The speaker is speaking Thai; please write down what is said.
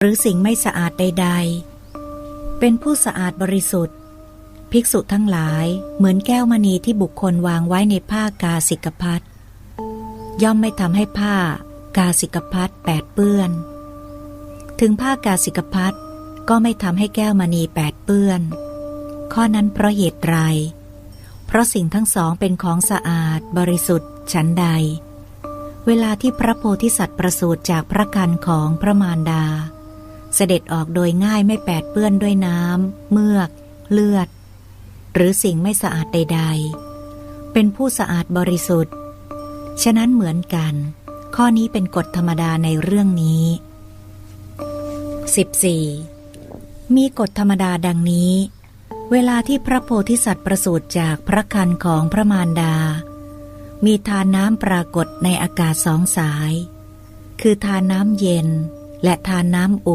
หรือสิ่งไม่สะอาดใด ๆ เป็นผู้สะอาดบริสุทธิ์ ภิกษุทั้งหลายเหมือนแก้วมณีที่บุคคลวางไว้ในผ้ากาสิกพัดย่อมไม่ทำให้ผ้ากาสิกพัดแปดเปื้อน ถึงผ้ากาสิกพัดก็ไม่ทำให้แก้วมณีแปดเปื้อน ข้อนั้นเพราะเหตุไรเพราะสิ่งทั้งสองเป็นของสะอาดบริสุทธิ์ฉันใด เวลาที่พระโพธิสัตว์ประสูติจากพระกันของพระมารดา เสด็จออกโดยง่ายไม่แปดเปื้อนด้วยน้ำเมือก เลือด หรือสิ่งไม่สะอาดใด ๆ เป็นผู้สะอาดบริสุทธิ์ ฉะนั้นเหมือนกัน ข้อนี้เป็นกฎธรรมดาในเรื่องนี้ 14. มีกฎธรรมดาดังนี้ เวลาที่พระโพธิสัตว์ประสูติจากพระคันของพระมารดา มีทานน้ำปรากฏในอากาศสองสาย คือทานน้ำเย็นและทานน้ำอุ่น